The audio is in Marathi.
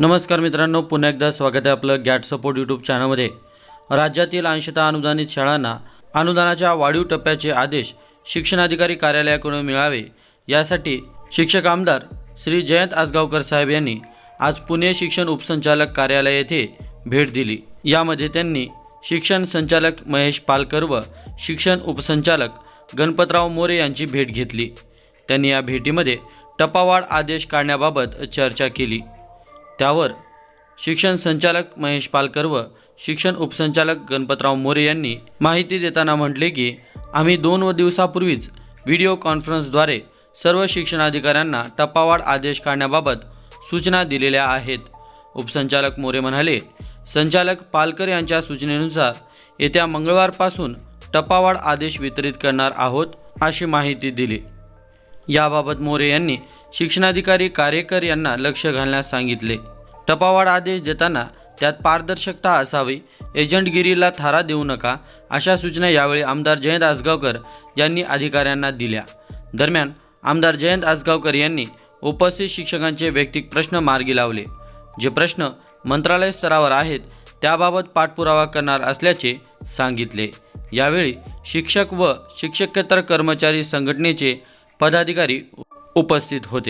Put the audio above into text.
नमस्कार मित्रांनो पुन्हा एकदा स्वागत आहे आपलं गॅट सपोर्ट यूट्यूब चॅनलमध्ये राज्यातील अंशतः अनुदानित शाळांना अनुदानाच्या वाढीव टप्प्याचे आदेश शिक्षणाधिकारी कार्यालयाकडून मिळावे. यासाठी शिक्षक आमदार श्री जयंत आसगावकर साहेब यांनी आज पुणे शिक्षण उपसंचालक कार्यालय येथे भेट दिली. यामध्ये त्यांनी शिक्षण संचालक महेश पालकर व शिक्षण उपसंचालक गणपतराव मोरे यांची भेट घेतली. त्यांनी या भेटीमध्ये टपावाढ आदेश काढण्याबाबत चर्चा केली. त्यावर शिक्षण संचालक महेश पालकर व शिक्षण उपसंचालक गणपतराव मोरे यांनी माहिती देताना म्हटले की आम्ही दोन व दिवसापूर्वीच व्हिडिओ कॉन्फरन्सद्वारे सर्व शिक्षणाधिकाऱ्यांना टप्पावाढ आदेश काढण्याबाबत सूचना दिलेल्या आहेत. उपसंचालक मोरे म्हणाले संचालक पालकर यांच्या सूचनेनुसार येत्या मंगळवारपासून टप्पावाढ आदेश वितरित करणार आहोत अशी माहिती दिली. याबाबत मोरे यांनी शिक्षणाधिकारी कारेकर यांना लक्ष घालण्यास सांगितले. टपावाढ आदेश देताना त्यात पारदर्शकता असावी एजंटगिरीला थारा देऊ नका अशा सूचना यावेळी आमदार जयंत आसगावकर यांनी अधिकाऱ्यांना दिल्या. दरम्यान आमदार जयंत आसगावकर यांनी उपस्थित शिक्षकांचे वैयक्तिक प्रश्न मार्गी लावले. जे प्रश्न मंत्रालय स्तरावर आहेत त्याबाबत पाठपुरावा करणार असल्याचे सांगितले. यावेळी शिक्षक व शिक्षकेतर कर्मचारी संघटनेचे पदाधिकारी उपस्थित होते.